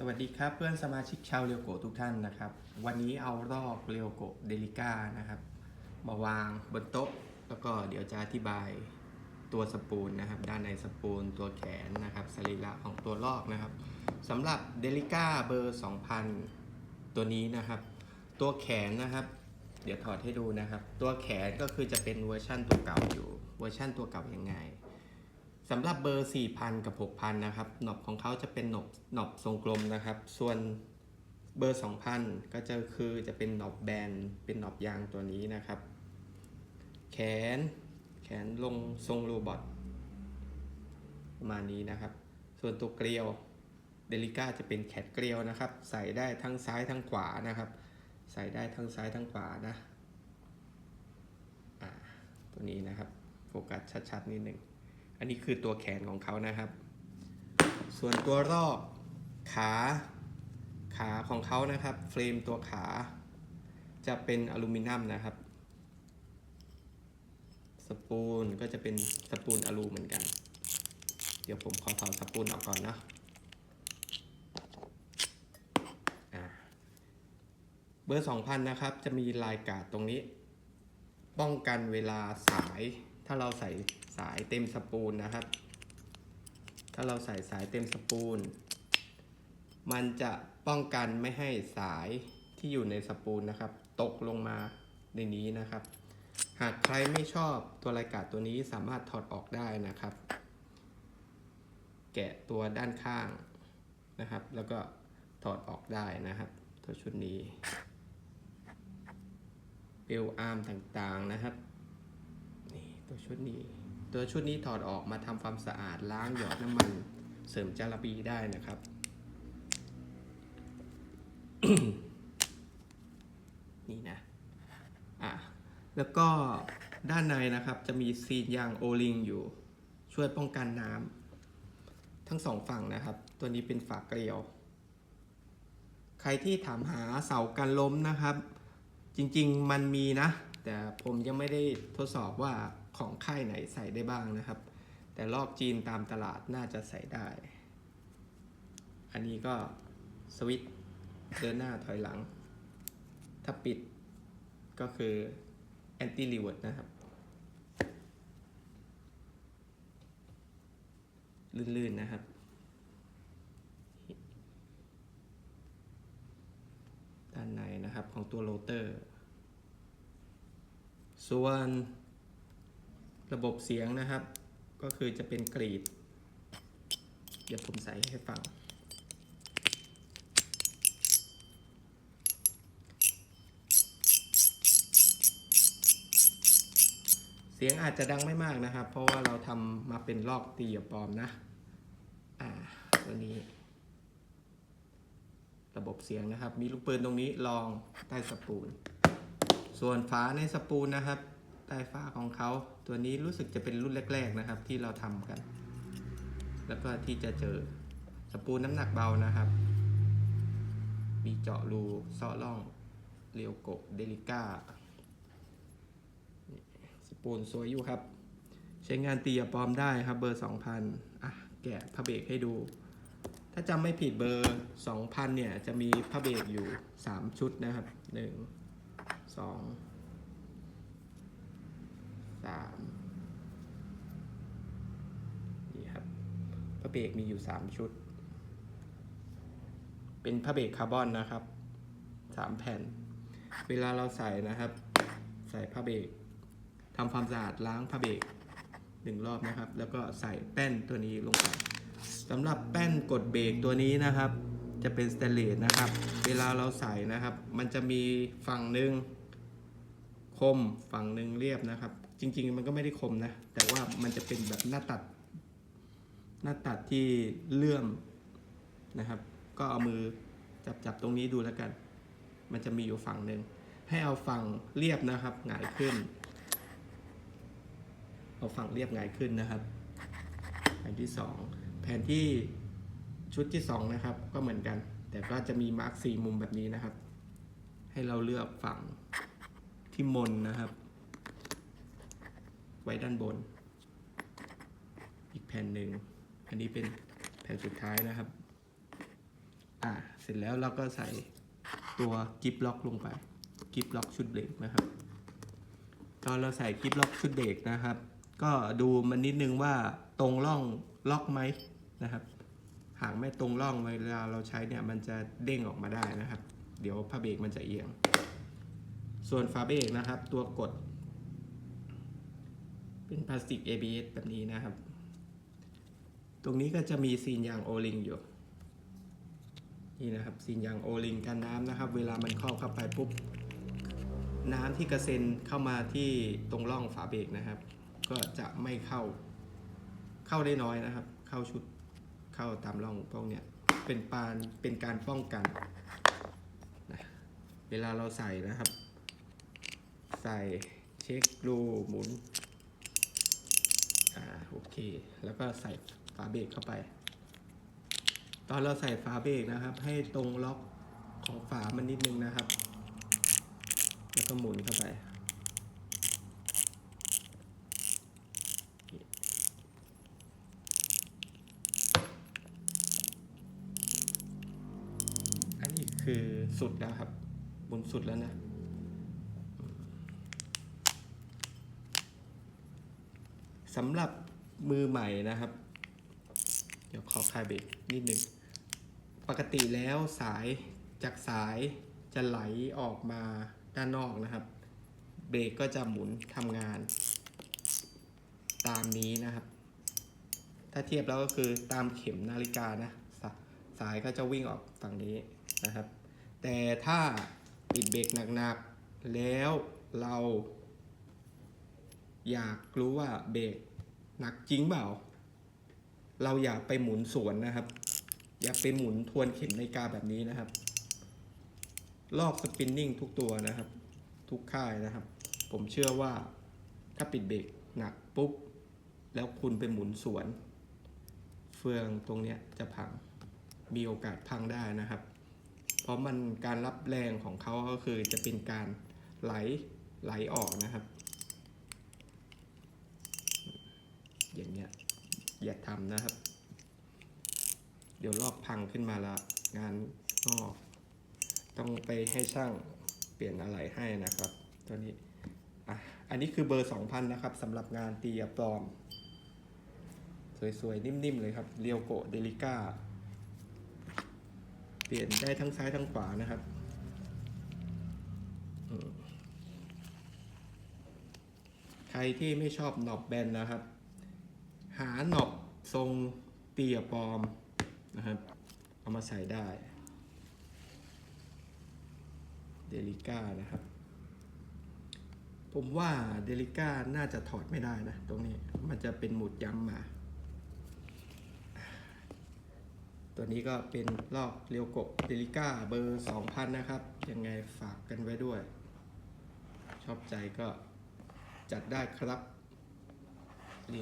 สวัสดีครับเพื่อนสมาชิกชาวเรียวโกทุกท่านนะครับ วันนี้เอารอกเรียวโกเดลิก้านะครับ มาวางบนโต๊ะ แล้วก็เดี๋ยวจะอธิบายตัวสปูลนะครับ ด้านในสปูลตัวแขนนะครับสรีระของตัวลอกนะครับสำหรับเดลิก้าเบอร์ 2000 ตัวนี้นะครับ ตัวแขนนะครับ เดี๋ยวถอดให้ดูนะครับ ตัวแขนก็คือจะเป็นเวอร์ชั่นตัวเก่าอยู่เวอร์ชั่นตัวเก่ายังไง สำหรับเบอร์ 4,000 กับ 6,000 นะครับหนอบของเขาจะเป็นหนอบหนอบทรงกลมนะครับ ส่วนเบอร์ 2,000 ก็จะคือจะเป็นหนอบแบนเป็นหนอบยางตัวนี้นะครับ แขน แขนลงทรงโรบอทประมาณนี้นะครับ ส่วนตัวเกลียวเดลิก้าจะเป็นแขนเกลียวนะครับ ใส่ได้ทั้งซ้ายทั้งขวานะครับ ใส่ได้ทั้งซ้ายทั้งขวานะตัวนี้นะครับ โฟกัสชัดๆนิดหนึ่ง อันนี้คือตัวแขนของเขานะครับ ส่วนตัวรอบขาขาของเขานะครับ เฟรมตัวขา จะเป็นอลูมิเนียมนะครับ สปูลก็จะเป็นสปูลอลูเหมือนกัน เดี๋ยวผมขอถอดสปูลออกก่อนนะเบอร์ 2000 นะครับ จะมีลายกาดตรงนี้ ป้องกันเวลาสาย ถ้าเราใส่ สายเต็มสปูลนะครับ ถ้าเราใส่สายเต็มสปูล มันจะป้องกันไม่ให้สายที่อยู่ในสปูลนะครับ ตกลงมาในนี้นะครับ หากใครไม่ชอบตัวรายการตัวนี้สามารถถอดออกได้นะครับ แกะตัวด้านข้างนะครับ แล้วก็ถอดออกได้นะครับ ตัวชุดนี้เบลอาร์มต่างๆนะครับ นี่ตัวชุดนี้ ตัวชุดนี้ถอดออกมาทำความสะอาดล้างหยอดน้ำมันเสริมจาระบีได้นะครับ นี่นะ อะ แล้วก็ด้านในนะครับจะมีซีนยางโอลิงอยู่ ช่วยป้องกันน้ำทั้งสองฝั่งนะครับ ตัวนี้เป็นฝาเกลียว ใครที่ถามหาเสากันล้มนะครับ จริงๆมันมีนะ แต่ผมยังไม่ได้ทดสอบว่าของค่ายไหนใส่ได้บ้างนะครับ แต่ลอกจีนตามตลาดน่าจะใส่ได้ อันนี้ก็สวิตช์เดินหน้าถอยหลัง ถ้าปิดก็คือ anti reverse นะครับ ลื่นๆนะครับด้านในนะครับของตัวโรเตอร์ ส่วนระบบเสียงนะครับ ก็คือจะเป็นกรีด เดี๋ยวผมใส่ให้ฟัง เสียงอาจจะดังไม่มากนะครับ เพราะว่าเราทำมาเป็นลอกตีอย่าปลอมนะ อ่า ตัวนี้ ระบบเสียงนะครับ มีลูกปืนตรงนี้รองใต้สปูล ส่วนฝาในสปูลนะครับใต้ฝาของเขาตัวนี้รู้สึกจะเป็นรุ่นแรก ๆนะครับ ที่เราทำกัน แล้วก็ที่จะเจอสปูลน้ำหนักเบานะครับ มีเจาะรูเซาะร่องเรียวโกเดลิก้าสปูลสวยอยู่ครับ ใช้งานตียปลอมได้ครับเบอร์ 2,000อะแกะพระเบรกให้ดู ถ้าจำไม่ผิดเบอร์ 2,000 เนี่ย จะมีพระเบรกอยู่ 3 ชุดนะครับ 1 2 3นี่ครับพระเบรกมีอยู่3ชุด เป็นพระเบรกคาร์บอนนะครับ3แผ่น เวลาเราใส่นะครับ ใส่พระเบรกทำความสะอาดล้างพระเบรกหนึ่งรอบนะครับ แล้วก็ใส่แป้นตัวนี้ลงไปสำหรับแป้นกดเบรกตัวนี้นะครับ จะเป็นสเตนเลสนะครับ เวลาเราใส่นะครับ มันจะมีฝั่งหนึ่ง คมฝั่งหนึ่งเรียบนะครับ จริง ๆ มันก็ไม่ได้คมนะ แต่ว่ามันจะเป็นแบบหน้าตัด หน้าตัดที่เลื่อมนะครับ ก็เอามือจับจับตรงนี้ดูแล้วกัน มันจะมีอยู่ฝั่งหนึ่งให้เอาฝั่งเรียบนะครับหงายขึ้น เอาฝั่งเรียบหงายขึ้นนะครับแผ่นที่สองแผ่นที่ชุดที่สองนะครับ ก็เหมือนกัน แต่ก็จะมีมาร์กสี่มุมแบบนี้นะครับ ให้เราเลือกฝั่ง ที่มนนะครับ ไว้ด้านบน อีกแผ่นหนึ่ง อันนี้เป็นแผ่นสุดท้ายนะครับ อ่า เสร็จแล้วเราก็ใส่ตัวกิฟล็อกลงไป กิฟล็อกชุดเบรกนะครับ ตอนเราใส่กิฟล็อกชุดเบรกนะครับ ก็ดูมันนิดนึงว่าตรงร่องล็อกไหมนะครับ หากไม่ตรงร่องเวลาเราใช้เนี่ยมันจะเด้งออกมาได้นะครับ เดี๋ยวผ้าเบรกมันจะเอียง ส่วนฝาเบรกนะครับ ตัวกด เป็นพลาสติก ABS แบบนี้นะครับ ตรงนี้ก็จะมีซีนยางโอลิงอยู่ นี่นะครับซีนยางโอลิงกันน้ำนะครับ เวลามันเข้าเข้าไปปุ๊บ น้ำที่กระเซ็นเข้ามาที่ตรงร่องฝาเบรกนะครับ ก็จะไม่เข้าเข้าได้น้อยนะครับ เข้าชุดเข้าตามร่องพวกเนี้ยเป็นปานเป็นการป้องกันนะเวลาเราใส่นะครับ ส่ เช็ครูหมุน อ่า โอเค แล้วก็ใส่ฝาเบรกเข้าไป ตอนเราใส่ฝาเบรกนะครับ ให้ตรงล็อกของฝามันนิดนึงนะครับ แล้วก็หมุนเข้าไปอันนี้คือสุดแล้วครับ บนสุดแล้วนะ สำหรับมือใหม่นะครับ เดี๋ยวขอคลายเบรกนิดหนึ่งปกติแล้วสายจากสายจะไหลออกมาด้านนอกนะครับ เบรกก็จะหมุนทำงาน ตามนี้นะครับ ถ้าเทียบแล้วก็คือตามเข็มนาฬิกานะสสายก็จะวิ่งออกฝั่งนี้นะครับ แต่ถ้าปิดเบรกหนักๆแล้วเรา อยากรู้ว่าเบรกหนักจริงเปล่า เราอย่าไปหมุนสวนนะครับ อย่าไปหมุนทวนเข็มนาฬิกาแบบนี้นะครับ รอบสปินนิ่งทุกตัวนะครับ ทุกค่ายนะครับ ผมเชื่อว่าถ้าปิดเบรกหนักปุ๊บ แล้วคุณไปหมุนสวน เฟืองตรงเนี้ยจะพังมีโอกาสพังได้นะครับ เพราะมันการรับแรงของเขาก็คือจะเป็นการไหลไหลออกนะครับ อย่างเงี้ยอย่าทำนะครับ เดี๋ยวลอกพังขึ้นมาละงานงอกต้องไปให้ช่างเปลี่ยนอะไรให้นะครับตัวนี้อะอันนี้คือเบอร์ 2,000 นะครับสำหรับงานตียาปลอม สวยๆ นิ่มๆ เลยครับเรียวโกเดลิก้า เปลี่ยนได้ทั้งซ้ายทั้งขวานะครับใครที่ไม่ชอบหนอบแบนนะครับ หาหนอบทรงเตียปลอมนะครับ เอามาใส่ได้ เดลิก้านะครับ ผมว่าเดลิก้าน่าจะถอดไม่ได้นะ ตรงนี้มันจะเป็นหมุดย้ำมา ตัวนี้ก็เป็นลอกเรียวกะเดลิก้าเบอร์ 2,000 นะครับ ยังไงฝากกันไว้ด้วย ชอบใจก็จัดได้ครับ เรี